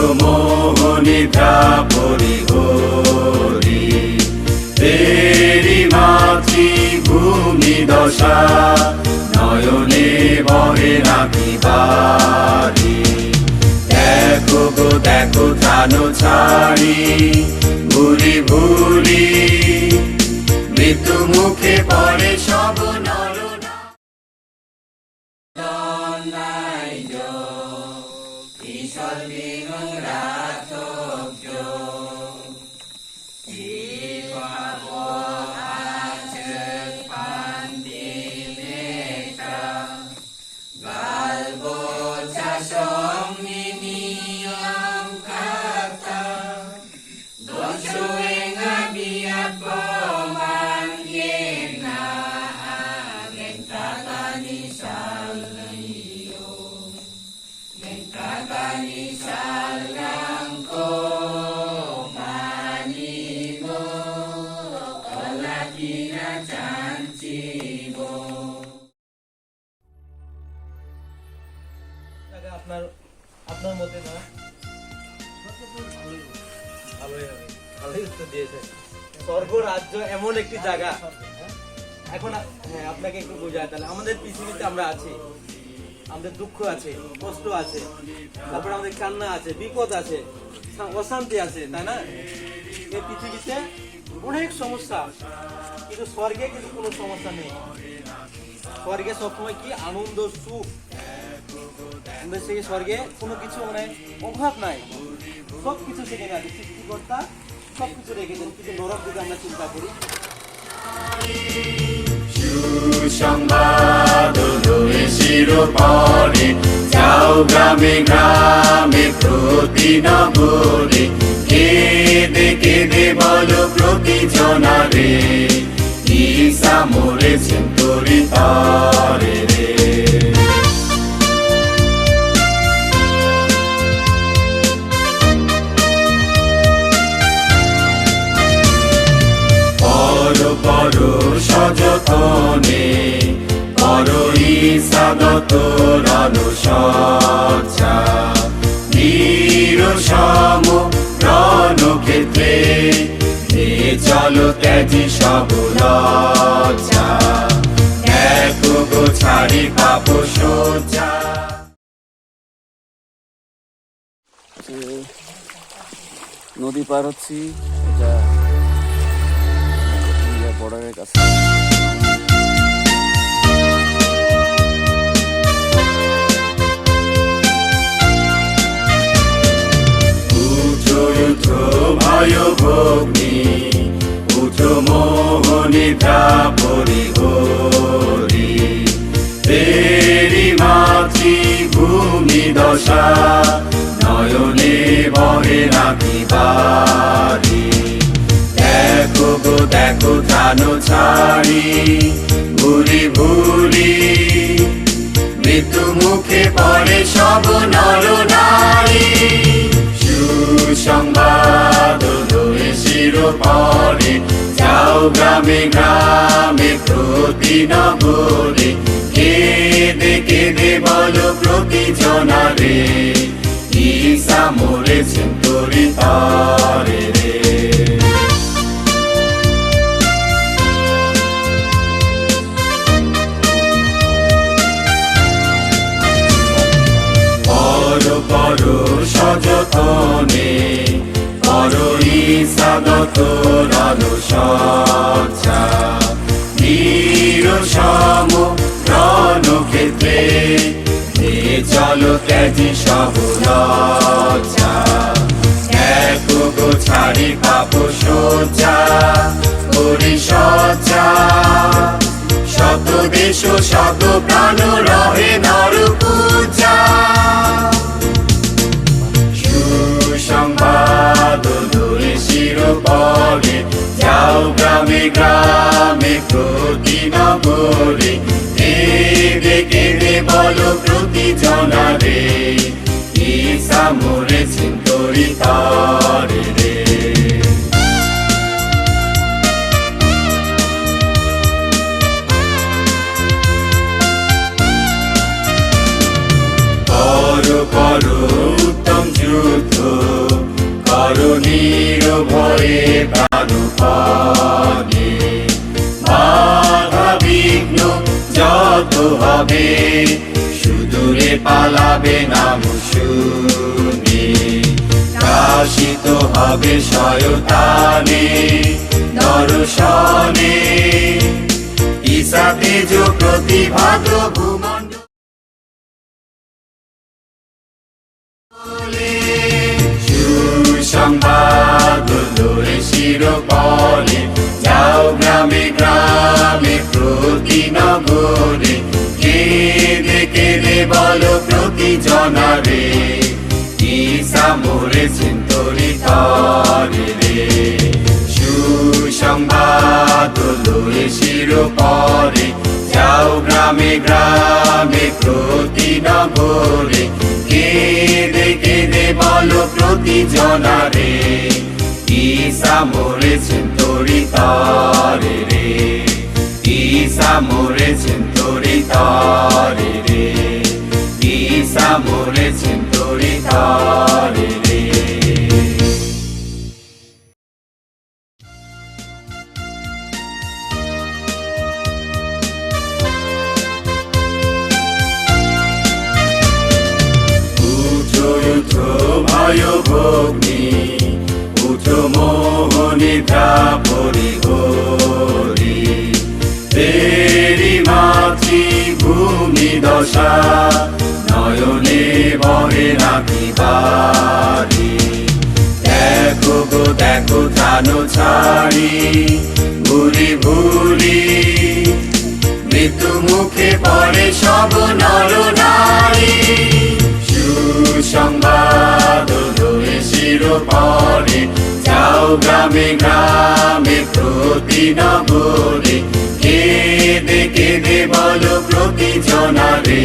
ভগ্নি উঠো মোহনিদ্রা পরিহরি তেরি মাতৃভূমি দশা, নয়নে বহে নাকি বাড়ি। দেখো গো, দেখো ছাড়ি। আপনার আপনার মতে না? ভালোই হবে। ভালোই উত্তর দিয়েছে। স্বর্গ রাজ্য এমন একটি জায়গা। এখন হ্যাঁ আপনাকে একটু বোঝায় তাহলে আমাদের পৃথিবীতে আমরা আছি। আমাদের দুঃখ আছে কষ্ট আছে তারপরে আমাদের কান্না আছে বিপদ আছে অশান্তি আছে তাই না? এই পৃথিবীতে অনেক সমস্যা কিন্তু স্বর্গে কিন্তু কোনো সমস্যা নেই। স্বর্গে সবসময় কি? আনন্দ সুখ। আমাদের সেই স্বর্গে কোনো কিছু মানে অভাব নাই। সব কিছু সেখানে আছে। সৃষ্টিকর্তা সব কিছু রেখেছেন কিন্তু নরক যদি আমরা চিন্তা করি। গ্রামে গ্রামে প্রতি নগরে বলো প্রতি জনারে তরে রে। চলো ত্যাজি সব লজ্জা গো ছাড়ি পাপ সজ্জা নদী পার হচ্ছি, এটা ইন্ডিয়া বর্ডারের কাছে। দশা, নয়নে বহে নাকি বাড়ি দেখো গো, দেখো জানো ছাড়ি, ভুলি ভুলি, মৃত্যু মুখে পড়ে সব নর। লয়ে শিরোপরে যাও গ্রামে গ্রামে প্রতি নগরে কেঁদে কেঁদে বলো প্রতি জনারে ঈশা মরেছেন তোরি তরে রে। পর পর সযতনে ঈশাদত রনুসজ্জা বীর সম রণক্ষেত্রে হে চলো ত্যাজি দেখো গো ছাড়ি পাপ সজ্জা, করি সজ্জা। শত দেশ শত প্রাণ রহে নর পূজা। শিরোপরে যাও গ্রামে গ্রামে প্রতি নগরে কেঁদে কেঁদে বলো প্রতি জনারে ঈশা মরেছেন তরি তরে। পালাবে নাম শুনি কাশিত হবে শয়তানে, দর্শনে। ঈশা তেজ প্রতিভাত ভূমণ্ডল সুসংবাদ দূরে শিরোপলে যাও গ্রামে গ্রামে প্রতি নগরে বলো প্রতি জনারে ঈশা মরেছেন তরি তরে রে। সুসংবাদ লয়ে শিরোপরে, যাও গ্রামে গ্রামে প্রতি নগরে। কেঁদে কেঁদে বলো প্রতি জনারে ঈশা মরেছেন তরি তরে রে। ঈশা মরেছেন তরি তরে রে। উঠো উঠো ভয় ভগ্নি উঠো মোহনি পরি হরি। তেরি মাতৃ ভূমি দশা নয়নে বহে নাকি বাড়ি দেখো গো, দেখো জানো ছাড়ি, ভুলি ভুলি। মৃত্যু মুখে পড়ে সব নর নারী। সুসংবাদ ধরে শিরোপরে যাও গ্রামে গ্রামে প্রতি নগরে কেঁদে কেঁদে বলো প্রতি জনারে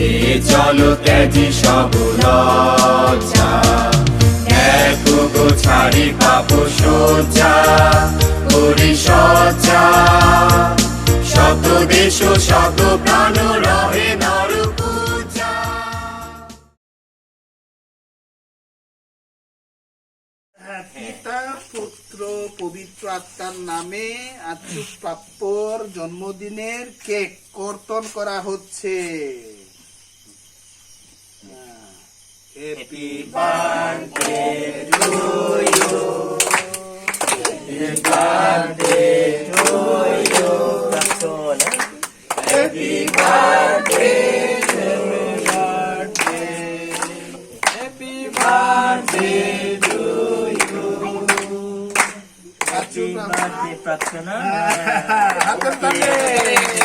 হে চলো ত্যাজি সব লজ্জা। দেখো গো ছাড়ি পাপ সজ্জা করি সজ্জা। শত দেশ, শত প্রাণ রহে নর পিতা, পুত্র, পবিত্র আত্মার নামে আজু প্রাপ্যর জন্মদিনের কেক কর্তন করা হচ্ছে। Happy birthday to you. Happy birthday to you. That's all. Happy birthday. to you. Happy birthday to you. Happy birthday, Prathana. Happy birthday.